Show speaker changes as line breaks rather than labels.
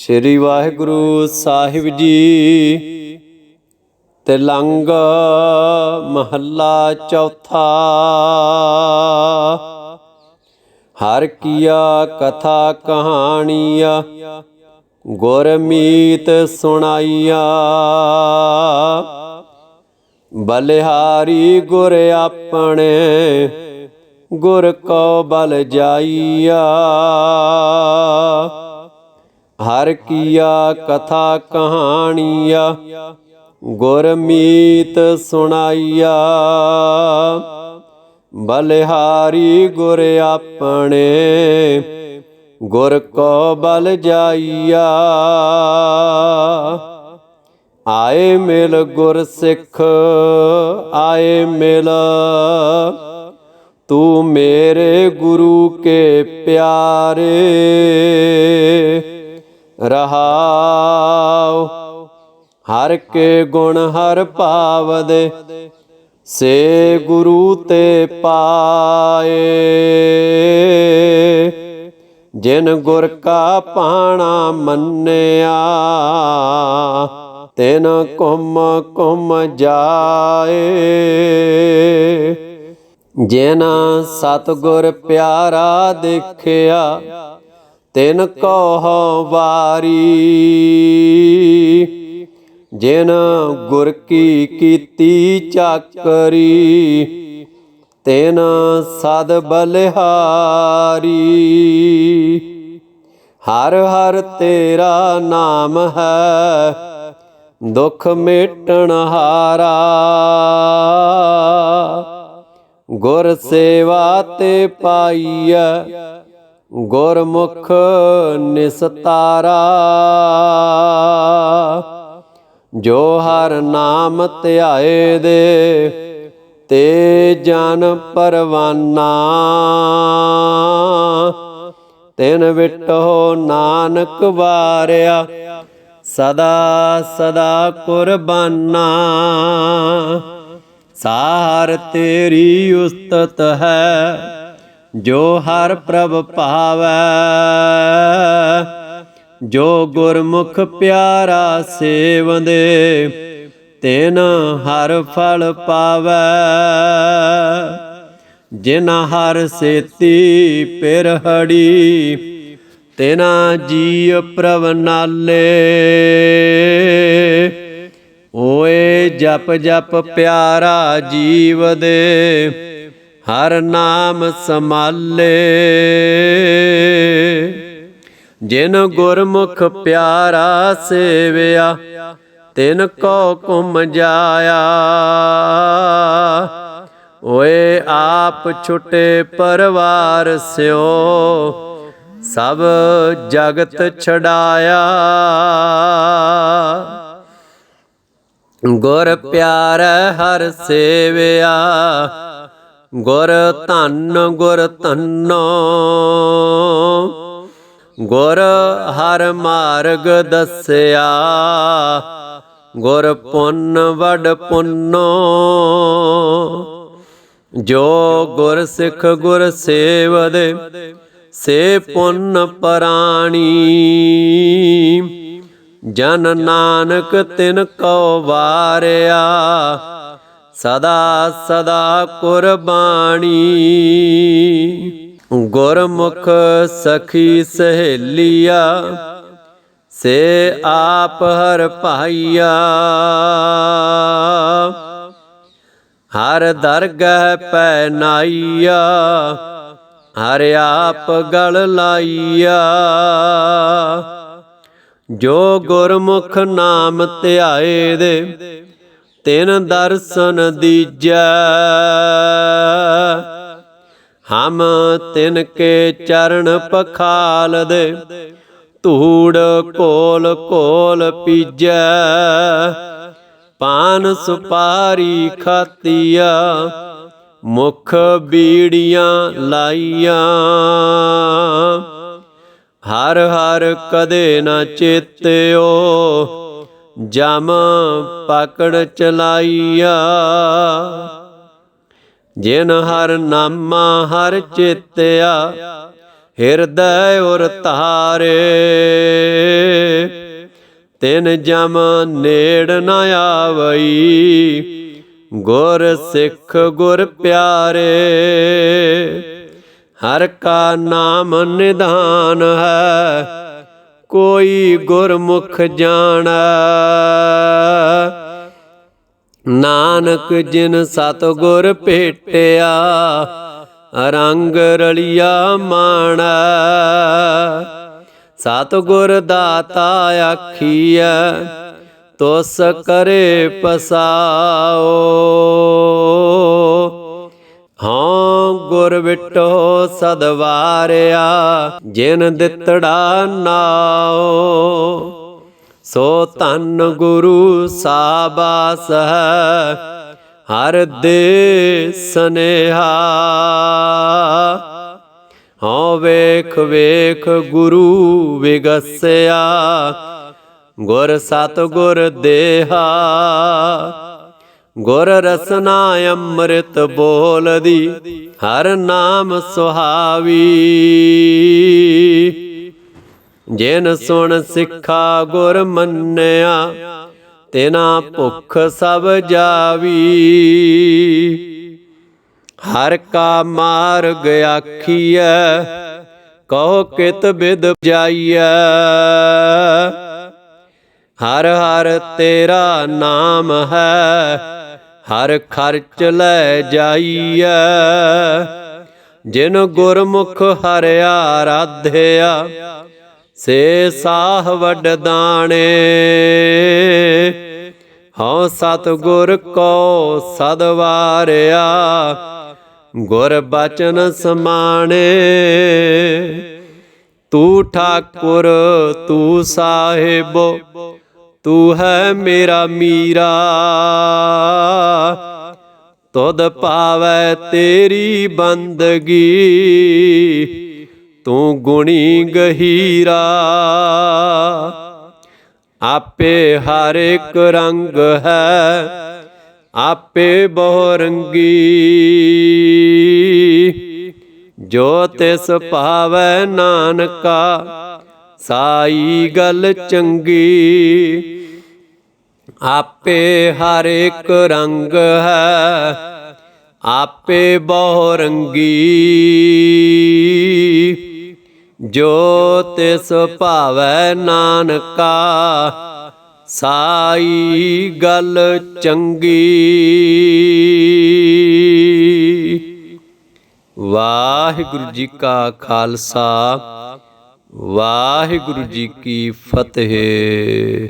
ਸ੍ਰੀ ਵਾਹਿਗੁਰੂ ਸਾਹਿਬ ਜੀ ਤੇ ਲੰਗ ਮਹੱਲਾ ਚੌਥਾ। ਹਰ ਕੀਆ ਕਥਾ ਕਹਾਣੀਆ, ਗੁਰਮੀਤ ਸੁਣਾਈਆ। ਬਲਿਹਾਰੀ ਗੁਰ ਆਪਣੇ, ਗੁਰ ਕੋ ਬਲ ਜਾਈਆ। ਹਰ ਕੀਆ ਕਥਾ ਕਹਾਣੀਆ ਗੁਰਮੀਤ ਸੁਣਾਈਆ। ਬਲਿਹਾਰੀ ਗੁਰ ਆਪਣੇ, ਗੁਰ ਕੋ ਬਲ ਜਾਈਆ। ਆਏ ਮਿਲ ਗੁਰ ਸਿੱਖ, ਆਏ ਮਿਲ, ਤੂੰ ਮੇਰੇ ਗੁਰੂ ਕੇ ਪਿਆਰੇ। ਰਹਾਉ। ਹਰ ਕੇ ਗੁਣ ਹਰ ਭਾਵਦੇ ਸੇ ਗੁਰੂ ਤੇ ਪਾਏ। ਜਿਨ ਗੁਰ ਕਾ ਪਾਣਾ ਮੰਨਿਆ, ਤਿਨ ਕੁਮ ਕੁਮ ਜਾਏ। ਜਿਨ ਸਤਗੁਰ ਪਿਆਰਾ ਦੇਖਿਆ ਤਿਨ ਕੋ ਵਾਰੀ, ਜਿਨ ਗੁਰ ਕੀ ਕੀਤੀ ਚਾਕਰੀ, ਤਿਨ ਸਦ ਬਲਿਹਾਰੀ। ਹਰ ਹਰ ਤੇਰਾ ਨਾਮ ਹੈ, ਦੁਖ ਮੇਟਣ ਹਾਰਾ। ਗੁਰ ਸੇਵਾ ਤੇ ਪਾਈਐ ਗੁਰਮੁਖ ਨਿਸਤਾਰਾ। ਜੋ ਹਰ ਨਾਮ ਧਿਆਏ ਦੇ, ਤੇ ਜਨ ਪਰਵਾਨਾ। ਤਿਨ ਵਿਟੋ ਨਾਨਕ ਵਾਰਿਆ, ਸਦਾ ਸਦਾ ਕੁਰਬਾਨਾ। ਸਾਰ ਤੇਰੀ ਉਸਤਤ ਹੈ ਜੋ ਹਰ ਪ੍ਰਭ ਭਾਵੈ, ਜੋ ਗੁਰਮੁਖ ਪਿਆਰਾ ਸੇਵੰਦੇ, ਤਿਨ ਹਰ ਫਲ ਪਾਵੈ। ਜਿਨ ਹਰ ਸੇਤੀ ਪਿਰਹੜੀ ਤਿਨਾ ਜੀ ਪ੍ਰਭ ਨਾਲੇ। ਓਏ ਜਪ ਜਪ ਪਿਆਰਾ ਜੀਵ ਦੇ ਹਰ ਨਾਮ ਸਮਾਲੇ ਜਿਨ ਗੁਰਮੁਖ ਪਿਆਰਾ ਸੇਵਿਆ, ਤਿਨ ਕੋ ਕੁਮ ਜਾਇਆ। ਓਏ ਆਪ ਛੁਟੇ ਪਰਵਾਰ ਸਿਓ, ਸਭ ਜਗਤ ਛਡਾਇਆ। ਗੁਰ ਪਿਆਰ ਹਰ ਸੇਵਿਆ ਗੁਰ ਧੰਨ, ਗੁਰ ਧੰਨੋ। ਗੁਰ ਹਰ ਮਾਰਗ ਦੱਸਿਆ। ਗੁਰ ਪੁੰਨ, ਵਡ ਪੁੰਨੋ। ਜੋ ਗੁਰ ਸਿੱਖ, ਗੁਰ ਸੇਵਦੇ, ਸੇ ਪੁੰਨ ਪਰਾਣੀ। ਜਨ ਨਾਨਕ ਤਿਨ ਕੋ ਵਾਰਿਆ। ਸਦਾ ਸਦਾ ਕੁਰਬਾਨੀ। ਗੁਰਮੁਖ ਸਖੀ ਸਹੇਲੀਆ, ਸੇ ਆਪ ਹਰ ਭਾਈਆ। ਹਰ ਦਰਗਹ ਪੈ ਨਾਈਆ ਹਰ ਆਪ ਗਲ ਲਾਈਆ। ਜੋ ਗੁਰਮੁਖ ਨਾਮ ਧਿਆਏ ਦੇ ਤਿਨ ਦਰਸ਼ਨ ਦੀਜੈ। ਹਮ ਤਿਨ ਕੇ ਚਰਨ ਪਖਾਲ ਦੇ, ਧੂੜ ਕੋਲ ਕੋਲ ਪੀਜੈ। ਪਾਨ ਸੁਪਾਰੀ ਖਾਤੀਆ, ਮੁਖ ਬੀੜੀਆਂ ਲਾਈਆਂ। ਹਰ ਹਰ ਕਦੇ ਨਾ ਚੇਤਿਓ ਜਮ ਪਕੜ ਚਲਾਈਆ। ਜਿਨ ਹਰ ਨਾਮਾ ਹਰ ਚੇਤਿਆ, ਹਿਰਦੈ ਉਰ ਧਾਰੇ ਤਿਨ ਜਮ ਨੇੜ ਨ ਆਵਈ, ਗੁਰ ਸਿੱਖ ਗੁਰ ਪਿਆਰੇ। ਹਰ ਕਾ ਨਾਮ ਨਿਧਾਨ ਹੈ ਕੋਈ ਗੁਰਮੁਖ ਜਾਣਾ। ਨਾਨਕ ਜਿਨ ਸਤਿਗੁਰ ਭੇਟਿਆ, ਰੰਗ ਰਲਿਆ ਮਾਣੈ। ਸਤਿਗੁਰ ਦਾਤਾ ਆਖੀਐ, ਤੁਸ ਕਰੇ ਪਸਾਓ। ਹਾਂ, ਗੁਰ ਵਿਟੋ ਸਦਵਾਰਿਆ ਜਿਨ ਦਿੱਤੜਾ ਨਾਓ ਸੋ ਧੰਨ ਗੁਰੂ ਸਾਬਾਸ ਹਰ ਦੇ ਸਨੇਹਾ। ਹਉ ਵੇਖ ਵੇਖ ਗੁਰੂ ਵਿਗਸਿਆ, ਗੁਰ ਸਤ ਗੁਰ ਦੇਹਾ। ਗੁਰ ਰਸਨਾ ਅੰਮ੍ਰਿਤ ਬੋਲਦੀ, ਹਰ ਨਾਮ ਸੁਹਾਵੀ। ਜਿਨ ਸੁਣ ਸਿੱਖਾ ਗੁਰ ਮੰਨਿਆ, ਤੇਨਾ ਭੁੱਖ ਸਭ ਜਾਵੀ। ਹਰ ਕਾ ਮਾਰਗ ਆਖੀਐ ਕਹੋ ਕਿਤ ਬਿਦ ਜਾਈਐ। ਹਰ ਹਰ ਤੇਰਾ ਨਾਮ ਹੈ ਹਰ ਖਰਚ ਲੈ ਜਾਈਐ। ਜਿਨ ਗੁਰਮੁਖ ਹਰਿਆ ਰਾਧਿਆ, ਸੇ ਸਾਹ ਵੱਡ ਦਾਣੇ। ਹਉ ਸਤ ਗੁਰ ਕੋ ਸਦਵਾਰਿਆ ਗੁਰ ਬਚਨ ਸਮਾਣੇ। ਤੂੰ ਠਾਕੁਰ ਤੂੰ ਸਾਹਿਬ ਤੂੰ ਹੈ ਮੇਰਾ ਮੀਰਾ ਤੁਧ ਪਾਵੈ ਤੇਰੀ ਬੰਦਗੀ ਤੂੰ ਗੁਣੀ ਗਹੀਰਾ ਆਪੇ ਹਰ ਇੱਕ ਰੰਗ ਹੈ ਆਪੇ ਬਹੁ ਰੰਗੀ ਜੋ ਤਿਸ ਭਾਵੈ ਨਾਨਕਾ ਸਾਈ ਗੱਲ ਚੰਗੀ, ਆਪੇ ਹਰ ਇੱਕ ਰੰਗ ਹੈ, ਆਪੇ ਬਹੁ ਰੰਗੀ ਜੋ ਤਿਸ ਭਾਵੈ ਨਾਨਕਾ, ਸਾਈ ਗੱਲ ਚੰਗੀ। ਵਾਹਿਗੁਰੂ ਜੀ ਕਾ ਖਾਲਸਾ। ਵਾਹਿਗੁਰੂ ਜੀ ਕੀ ਫਤਿਹ।